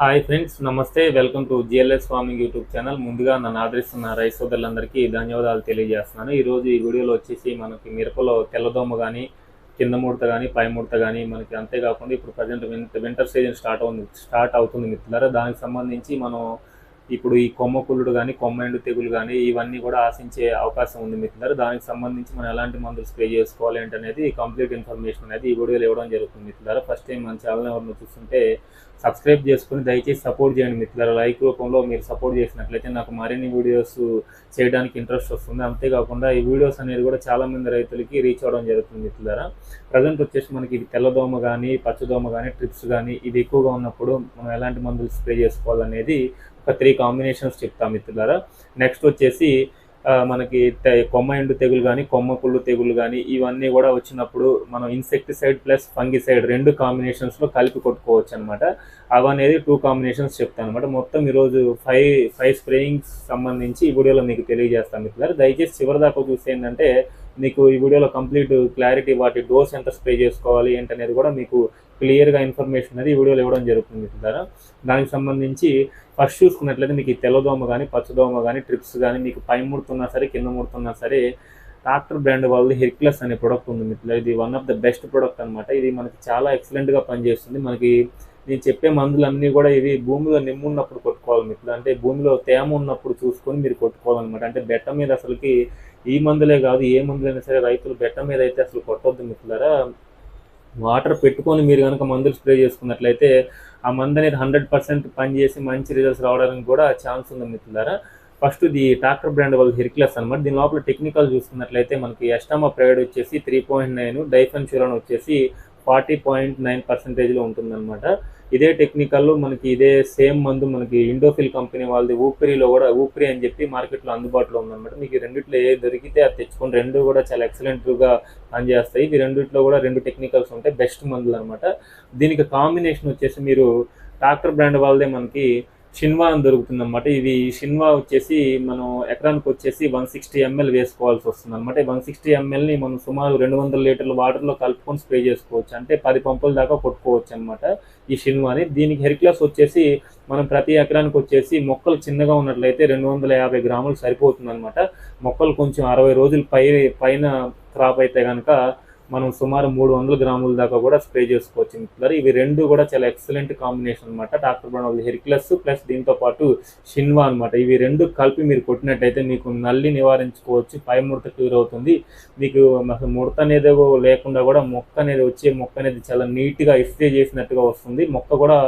Hi friends నమస్తే. Welcome to GLS farming YouTube channel. ముందుగా నన్ను ఆదరిస్తున్న రైస్ సోదరులందరికీ ధన్యవాదాలు తెలియజేస్తున్నాను. ఈరోజు ఈ వీడియోలో వచ్చేసి మనకి మిరపలో తెల్లదోమ కానీ కింద ముడత కానీ పై ముడత కానీ మనకి అంతేకాకుండా ఇప్పుడు ప్రజెంట్ వింటర్ సీజన్ స్టార్ట్ అవుతుంది స్టార్ట్ అవుతుంది మిత్రులారా. దానికి సంబంధించి మనం ఇప్పుడు ఈ కొమ్మ కుళ్ళుడు కానీ కొమ్మ ఎండు తెగులు కానీ ఇవన్నీ కూడా ఆశించే అవకాశం ఉంది మిత్రులారా. దానికి సంబంధించి మనం ఎలాంటి మందులు స్ప్రే చేసుకోవాలి ఏంటనేది కంప్లీట్ ఇన్ఫర్మేషన్ అనేది ఈ వీడియోలో ఇవ్వడం జరుగుతుంది మిత్రులారా. ఫస్ట్ టైం మన ఛానల్ ఎవరిని చూస్తుంటే సబ్స్క్రైబ్ చేసుకుని దయచేసి సపోర్ట్ చేయండి మిత్రులారా. లైక్ రూపంలో మీరు సపోర్ట్ చేసినట్లయితే నాకు మరిన్ని వీడియోస్ చేయడానికి ఇంట్రెస్ట్ వస్తుంది. అంతేకాకుండా ఈ వీడియోస్ అనేది కూడా చాలామంది రైతులకి రీచ్ అవ్వడం జరుగుతుంది మిత్రులారా. ప్రజెంట్ వచ్చేసి మనకి ఇది తెల్లదోమ కానీ పచ్చదోమ కానీ ట్రిప్స్ కానీ ఇది ఎక్కువగా ఉన్నప్పుడు మనం ఎలాంటి మందులు స్ప్రే చేసుకోవాలనేది ఒక త్రీ కాంబినేషన్స్ చెప్తాం మిత్రులారా. నెక్స్ట్ వచ్చేసి మనకి కొమ్మ ఎండు తెగులు కానీ కొమ్మ కుళ్ళు తెగులు కానీ ఇవన్నీ కూడా వచ్చినప్పుడు మనం ఇన్సెక్టిసైడ్ ప్లస్ ఫంగిసైడ్ రెండు కాంబినేషన్స్లో కలిపి కొట్టుకోవచ్చు అనమాట అవనేది టూ కాంబినేషన్స్ చెప్తాను అనమాట మొత్తం ఈరోజు ఫైవ్ ఫైవ్ స్ప్రేయింగ్స్ సంబంధించి ఈ వీడియోలో మీకు తెలియజేస్తాను మిత్రులారా. దయచేసి చివరి దాకా చూస్తే ఏంటంటే మీకు ఈ వీడియోలో కంప్లీట్ క్లారిటీ వాటి డోస్ ఎంత స్ప్రే చేసుకోవాలి ఏంటనేది కూడా మీకు క్లియర్గా ఇన్ఫర్మేషన్ అనేది ఈ వీడియోలో ఇవ్వడం జరుగుతుంది ద్వారా దానికి సంబంధించి ఫస్ట్ చూసుకున్నట్లయితే మీకు ఈ తెల్లదోమ కానీ పచ్చదోమ కానీ ట్రిప్స్ కానీ మీకు పై ముడుతున్నా సరే కింద ముడుతున్నా సరే డాక్టర్ బ్రాండ్ వాళ్ళది హెర్క్లస్ అనే ప్రోడక్ట్ ఉంది మిత్రులు ఇది one of the best product అనమాట ఇది మనకి చాలా ఎక్సలెంట్గా పనిచేస్తుంది. మనకి నేను చెప్పే మందులన్నీ కూడా ఇవి భూమిలో నిమ్మున్నప్పుడు కొట్టుకోవాలి మిత్రులు అంటే భూమిలో తేమ ఉన్నప్పుడు చూసుకొని మీరు కొట్టుకోవాలన్నమాట. అంటే బెట్ట మీద అసలుకి ఈ మందులే కాదు ఏ మందులైనా సరే రైతులు బెట్ట మీద అయితే అసలు కొట్టొద్దు మిత్రులారా. వాటర్ పెట్టుకొని మీరు కనుక మందులు స్ప్రే చేసుకున్నట్లయితే ఆ మందు అనేది హండ్రెడ్ పర్సెంట్ పనిచేసి మంచి రిజల్ట్స్ రావడానికి కూడా ఛాన్స్ ఉంది మిత్రులారా. ఫస్ట్ ఇది ట్రాక్టర్ బ్రాండ్ వాళ్ళ హెరిక్లస్ అనమాట దీని లోపల టెక్నికల్ చూసుకున్నట్లయితే మనకి ఎస్టామా ప్రైడ్ వచ్చేసి త్రీ పాయింట్ నైన్ డైఫన్ చురాన్ వచ్చేసి ఫార్టీ పాయింట్ నైన్ పర్సెంటేజ్లో ఉంటుందన్నమాట. ఇదే టెక్నికల్లో మనకి ఇదే సేమ్ మందు మనకి ఇండోఫిల్ కంపెనీ వాళ్ళది ఊపిరిలో కూడా ఊపిరి అని చెప్పి మార్కెట్లో అందుబాటులో ఉందన్నమాట. మీకు రెండిట్లో ఏ దొరికితే అది తెచ్చుకొని రెండు కూడా చాలా ఎక్సలెంట్గా పనిచేస్తాయి. ఇవి రెండిట్లో కూడా రెండు టెక్నికల్స్ ఉంటాయి బెస్ట్ మందులు అనమాట దీనికి కాంబినేషన్ వచ్చేసి మీరు ట్రాక్టర్ బ్రాండ్ వాళ్ళదే మనకి షిన్వా అని దొరుకుతుంది అనమాట ఇది షిన్వా వచ్చేసి మనం ఎకరానికి వచ్చేసి వన్ సిక్స్టీ ఎంఎల్ వేసుకోవాల్సి వస్తుంది అనమాట వన్ సిక్స్టీ ఎంఎల్ని మనం సుమారు రెండు వందల లీటర్ల వాటర్లో కలుపుకొని స్ప్రే చేసుకోవచ్చు. అంటే పది పంపుల దాకా కొట్టుకోవచ్చు అనమాట ఈ షిన్వాని దీనికి హెరిక్లాస్ వచ్చేసి మనం ప్రతి ఎకరానికి వచ్చేసి మొక్కలు చిన్నగా ఉన్నట్లయితే రెండు వందల యాభై గ్రాములు సరిపోతుంది అనమాట మొక్కలు కొంచెం అరవై రోజులు పై పైన క్రాప్ అయితే కనుక మనం సుమారు మూడు వందల గ్రాముల దాకా కూడా స్ప్రే చేసుకోవచ్చు. మిత్రులారా ఇవి రెండు కూడా చాలా ఎక్సలెంట్ కాంబినేషన్ అనమాట డాక్టర్ బ్రౌన్ హెరిక్లస్ ప్లస్ దీంతో పాటు షిన్వా అనమాట ఇవి రెండు కలిపి మీరు కొట్టినట్టయితే మీకు నల్లి నివారించుకోవచ్చు. పై ముడత క్యూర్ అవుతుంది. మీకు అసలు ముడత అనేది లేకుండా కూడా మొక్క అనేది వచ్చే మొక్క అనేది చాలా నీట్గా ఇస్త్రీ చేసినట్టుగా వస్తుంది. మొక్క కూడా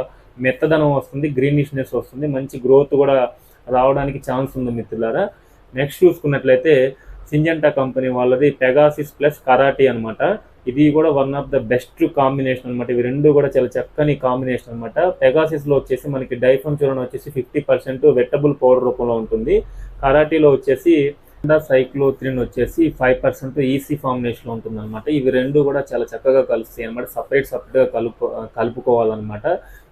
మెత్తదనం వస్తుంది గ్రీనిష్నెస్ వస్తుంది. మంచి గ్రోత్ కూడా రావడానికి ఛాన్స్ ఉంది మిత్రులారా. నెక్స్ట్ చూసుకున్నట్లయితే సింజంటా కంపెనీ వాళ్ళది పెగాసిస్ ప్లస్ కరాటీ అనమాట ఇది కూడా one of the best combination అనమాట ఇవి రెండు కూడా చాలా చక్కని కాంబినేషన్ అనమాట పెగాసిస్లో వచ్చేసి మనకి డైఫన్ చూడడం వచ్చేసి ఫిఫ్టీ పర్సెంట్ వెట్టబుల్ పౌడర్ రూపంలో ఉంటుంది. కరాటీలో వచ్చేసి సైక్లోత్రిన్ వచ్చేసి ఫైవ్ పర్సెంట్ ఈసీ ఫార్మినేషన్లో ఉంటుంది అనమాట ఇవి రెండు కూడా చాలా చక్కగా కలుస్తాయి అనమాట సపరేట్ సపరేట్గా కలుపు కలుపుకోవాలన్నమాట.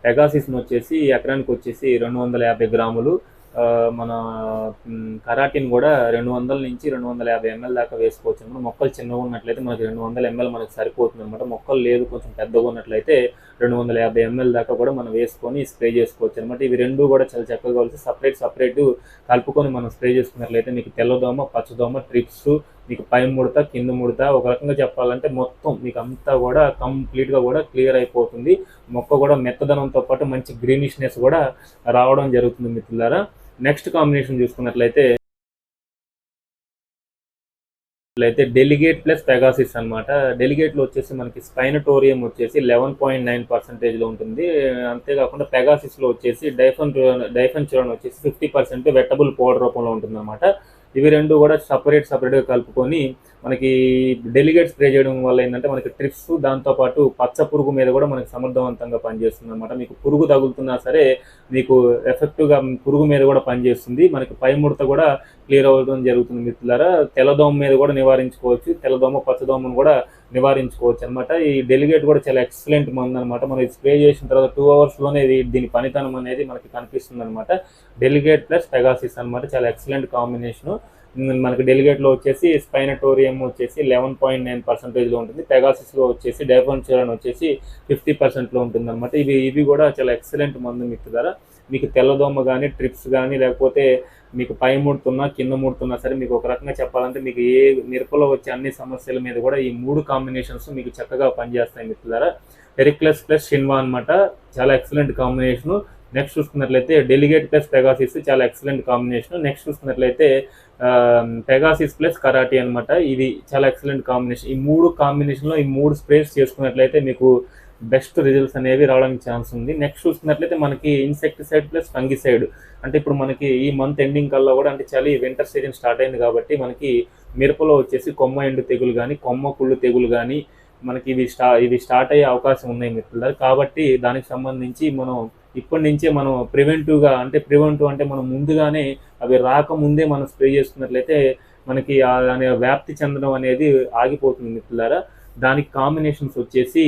పెగాసిస్ని వచ్చేసి ఎకరానికి వచ్చేసి రెండు వందల యాభై గ్రాములు. మన కరాటిన్ కూడా రెండు వందల నుంచి రెండు వందల యాభై ఎంఎల్ దాకా వేసుకోవచ్చు అనమాట. మొక్కలు చిన్నగా ఉన్నట్లయితే మనకి రెండు వందల ఎంఎల్ మనకు సరిపోతుంది అనమాట. మొక్కలు లేదు కొంచెం పెద్దగా ఉన్నట్లయితే రెండు వందల యాభై ఎంఎల్ దాకా కూడా మనం వేసుకొని స్ప్రే చేసుకోవచ్చు అనమాట. ఇవి రెండు కూడా చాలా చక్కగా కలిసి సపరేట్ సపరేట్ కలుపుకొని మనం స్ప్రే చేసుకున్నట్లయితే మీకు తెల్లదోమ పచ్చదోమ ట్రిప్స్ మీకు పై ముడత కింద ముడత ఒక రకంగా చెప్పాలంటే మొత్తం మీకు అంతా కూడా కంప్లీట్గా కూడా క్లియర్ అయిపోతుంది. మొక్క కూడా మెత్తదనంతో పాటు మంచి గ్రీనిష్నెస్ కూడా రావడం జరుగుతుంది మిత్రులారా. నెక్స్ట్ కాంబినేషన్ చూసుకున్నట్లయితే అయితే డెలిగేట్ ప్లస్ పెగాసిస్ అనమాట డెలిగేట్లో వచ్చేసి మనకి స్పైనటోరియం వచ్చేసి లెవెన్ పాయింట్ నైన్ పర్సెంటేజ్లో ఉంటుంది. అంతేకాకుండా పెగాసిస్లో వచ్చేసి డైఫన్ డైఫన్ చూడన్ వచ్చేసి ఫిఫ్టీ పర్సెంట్ వెట్టబుల్ పౌడర్ రూపంలో ఉంటుంది అనమాట ఇవి రెండు కూడా సపరేట్ సపరేట్గా కలుపుకొని మనకి డెలిగేట్ స్ప్రే చేయడం వల్ల ఏంటంటే మనకి ట్రిప్స్ దాంతోపాటు పచ్చ పురుగు మీద కూడా మనకి సమర్థవంతంగా పనిచేస్తుంది అనమాట మీకు పురుగు తగులుతున్నా సరే మీకు ఎఫెక్టివ్గా పురుగు మీద కూడా పనిచేస్తుంది. మనకి పై ముడత కూడా క్లియర్ అవ్వడం జరుగుతుంది మిత్రులారా. తెల్లదోమ మీద కూడా నివారించుకోవచ్చు. తెల్లదోమ పచ్చదోమను కూడా నివారించుకోవచ్చు అనమాట ఈ డెలిగేట్ కూడా చాలా ఎక్సలెంట్ మంది అనమాట మనం స్ప్రే చేసిన తర్వాత టూ అవర్స్లోనే ఇది దీని పనితనం అనేది మనకి కనిపిస్తుంది అనమాట డెలిగేట్ ప్లస్ పెగాసిస్ అనమాట చాలా ఎక్సలెంట్ కాంబినేషన్ మనకి డెలిగేట్లో వచ్చేసి స్పైనటోరియం వచ్చేసి లెవెన్ పాయింట్ నైన్ పర్సెంటేజ్లో ఉంటుంది. పెగాసిస్లో వచ్చేసి డైఫోన్చురన్ వచ్చేసి ఫిఫ్టీ పర్సెంట్లో ఉంటుంది అనమాట ఇవి ఇవి కూడా చాలా ఎక్సలెంట్ మందు మిత్రులారా మీకు తెల్లదోమ కానీ ట్రిప్స్ కానీ లేకపోతే మీకు పై ముడుతున్నా కింద ముడుతున్నా సరే మీకు ఒక రకంగా చెప్పాలంటే మీకు ఏ మిరపలో వచ్చే అన్ని సమస్యల మీద కూడా ఈ మూడు కాంబినేషన్స్ మీకు చక్కగా పనిచేస్తాయి మిత్రులారా పెరిక్లస్ ప్లస్ షిన్వా అనమాట చాలా ఎక్సలెంట్ కాంబినేషను. నెక్స్ట్ చూసుకున్నట్లయితే డెలిగేట్ ప్లస్ పెగాసిస్ చాలా ఎక్సలెంట్ కాంబినేషన్ నెక్స్ట్ చూసుకున్నట్లయితే పెగాసిస్ ప్లస్ కరాటీ అన్నమాట. ఇది చాలా ఎక్సలెంట్ కాంబినేషన్ ఈ మూడు కాంబినేషన్లో ఈ మూడు స్ప్రేస్ చేసుకున్నట్లయితే మీకు బెస్ట్ రిజల్ట్స్ అనేవి రావడానికి ఛాన్స్ ఉంది. నెక్స్ట్ చూసుకున్నట్లయితే మనకి ఇన్సెక్టిసైడ్ ప్లస్ ఫంగిసైడ్ అంటే ఇప్పుడు మనకి ఈ మంత్ ఎండింగ్ కల్లా కూడా అంటే చలి వింటర్ సీజన్ స్టార్ట్ అయింది కాబట్టి మనకి మిరపలో వచ్చేసి కొమ్మ ఎండు తెగులు కానీ కొమ్మ కుళ్ళు తెగులు కానీ మనకి ఇవి స్టా ఇవి స్టార్ట్ అయ్యే అవకాశం ఉన్నాయి మిత్రులారు కాబట్టి దానికి సంబంధించి మనం ఇప్పటి నుంచే మనం ప్రివెంటివ్గా అంటే ప్రివెంటివ్ అంటే మనం ముందుగానే అవి రాకముందే మనం స్ప్రే చేసుకున్నట్లయితే మనకి దాని వ్యాప్తి చెందడం అనేది ఆగిపోతుంది మిత్రులారా. దానికి కాంబినేషన్స్ వచ్చేసి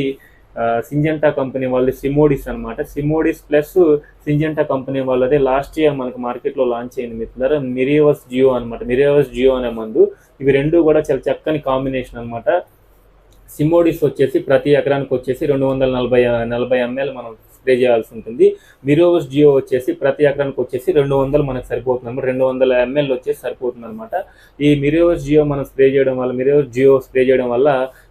సింజెంటా కంపెనీ వాళ్ళది సిమోడిస్ అనమాట సిమోడిస్ ప్లస్ సింజెంటా కంపెనీ వాళ్ళదే లాస్ట్ ఇయర్ మనకి మార్కెట్లో లాంచ్ అయింది మిత్రులారా. మిరియోవస్ జియో అనమాట మిరియోవస్ జియో అనే మందు. ఇవి రెండు కూడా చాలా చక్కని కాంబినేషన్ అనమాట సిమోడిస్ వచ్చేసి ప్రతి ఎకరానికి వచ్చేసి రెండు వందల నలభై నలభై ఎంఎల్ మనం స్ప్రే చేయాల్సి ఉంటుంది. మిరోవస్ జియో వచ్చేసి ప్రతి ఎకరానికి వచ్చేసి రెండు వందలు మనకు సరిపోతుంది అనమాట రెండు వందల ఎంఎల్ వచ్చేసి సరిపోతుంది అనమాట ఈ మిరోవస్ జియో మనం స్ప్రే చేయడం వల్ల మిరోవస్ జియో స్ప్రే చేయడం వల్ల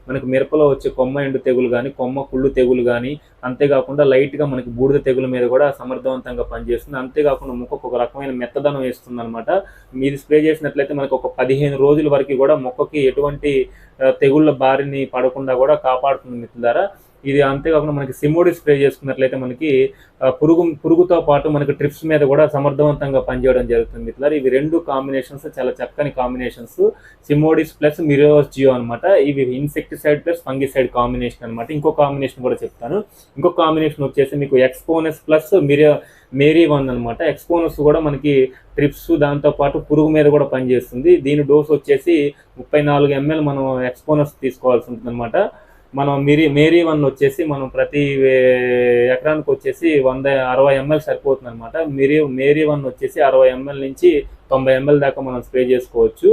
మనకు మిరపలో వచ్చే కొమ్మ ఎండు తెగులు కానీ కొమ్మ కుళ్ళు తెగులు కానీ అంతేకాకుండా లైట్గా మనకి బూడిద తెగుల మీద కూడా సమర్థవంతంగా పనిచేస్తుంది. అంతేకాకుండా మొక్కకు ఒక రకమైన మెత్తదనం వేస్తుంది అనమాట మీరు స్ప్రే చేసినట్లయితే మనకు ఒక పదిహేను రోజుల వరకు కూడా మొక్కకి ఎటువంటి తెగుళ్ళ బారిని పడకుండా కూడా కాపాడుతుంది మిత్రులారా. ఇది అంతేకాకుండా మనకి సిమోడి స్ప్రే చేసుకున్నట్లయితే మనకి పురుగు పురుగుతో పాటు మనకి ట్రిప్స్ మీద కూడా సమర్థవంతంగా పనిచేయడం జరుగుతుంది. ఇట్లా ఇవి రెండు కాంబినేషన్స్ చాలా చక్కని కాంబినేషన్స్ సిమోడిస్ ప్లస్ మిరోస్ జియో అనమాట ఇవి ఇన్సెక్టిసైడ్ ప్లస్ ఫంగిసైడ్ కాంబినేషన్ అనమాట ఇంకో కాంబినేషన్ కూడా చెప్తాను. ఇంకో కాంబినేషన్ వచ్చేసి మీకు ఎక్స్పోనస్ ప్లస్ మిరియో మేరీ వన్ అనమాట ఎక్స్పోనస్ కూడా మనకి ట్రిప్స్ దాంతోపాటు పురుగు మీద కూడా పనిచేస్తుంది. దీని డోస్ వచ్చేసి ముప్పై నాలుగు ఎంఎల్ మనం ఎక్స్పోనస్ తీసుకోవాల్సి ఉంటుంది అనమాట మనం మిరి మేరీ వన్ వచ్చేసి మనం ప్రతి ఎకరానికి వచ్చేసి వంద అరవై ఎంఎల్ సరిపోతుంది అనమాట మిరి మేరీ వన్ వచ్చేసి అరవై ఎంఎల్ నుంచి తొంభై ఎంఎల్ దాకా మనం స్ప్రే చేసుకోవచ్చు.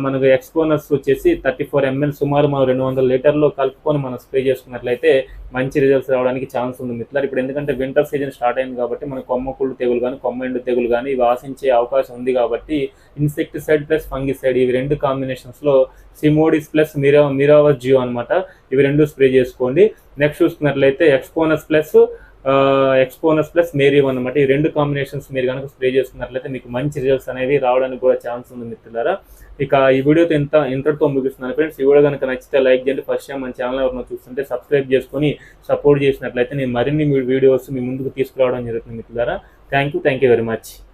మనకు ఎక్స్పోనర్స్ వచ్చేసి థర్టీ ఫోర్ ఎంఎల్ సుమారు మనం రెండు వందల లీటర్లో కలుపుకొని మనం స్ప్రే చేసుకున్నట్లయితే మంచి రిజల్ట్స్ రావడానికి ఛాన్స్ ఉంది మిత్రులు ఇప్పుడు ఎందుకంటే వింటర్ సీజన్ స్టార్ట్ అయింది కాబట్టి మన కొమ్మ కుళ్ళు తెగులు కానీ కొమ్మ ఎండు తెగులు కానీ ఇవి ఆశించే అవకాశం ఉంది కాబట్టి ఇన్సెక్టిసైడ్ ప్లస్ ఫంగిసైడ్ ఇవి రెండు కాంబినేషన్స్లో సిమోడిస్ ప్లస్ మిరా మిరావస్ జియో అనమాట ఇవి రెండు స్ప్రే చేసుకోండి. నెక్స్ట్ చూసుకున్నట్లయితే ఎక్స్పోనస్ ప్లస్ ఎక్స్పోనస్ ప్లస్ మేరీ వన్ అనమాట ఈ రెండు కాంబినేషన్స్ మీరు కనుక స్ప్రే చేసుకున్నట్లయితే మీకు మంచి రిజల్ట్స్ అనేవి రావడానికి కూడా ఛాన్స్ ఉంది మిత్రులారా. ఇక ఈ వీడియోతో ఇంత ఇంతటితో ముగిస్తున్నాను ఫ్రెండ్స్ ఈ వీడియో కనుక నచ్చితే లైక్ చేయండి. ఫస్ట్ టైం మన ఛానల్ ఎవరైనా చూస్తుంటే సబ్స్క్రైబ్ చేసుకొని సపోర్ట్ చేసినట్లయితే నేను మరిన్ని వీడియోస్ మీ ముందుకు తీసుకురావడం జరుగుతుంది మిత్రులారా. Thank you thank you very much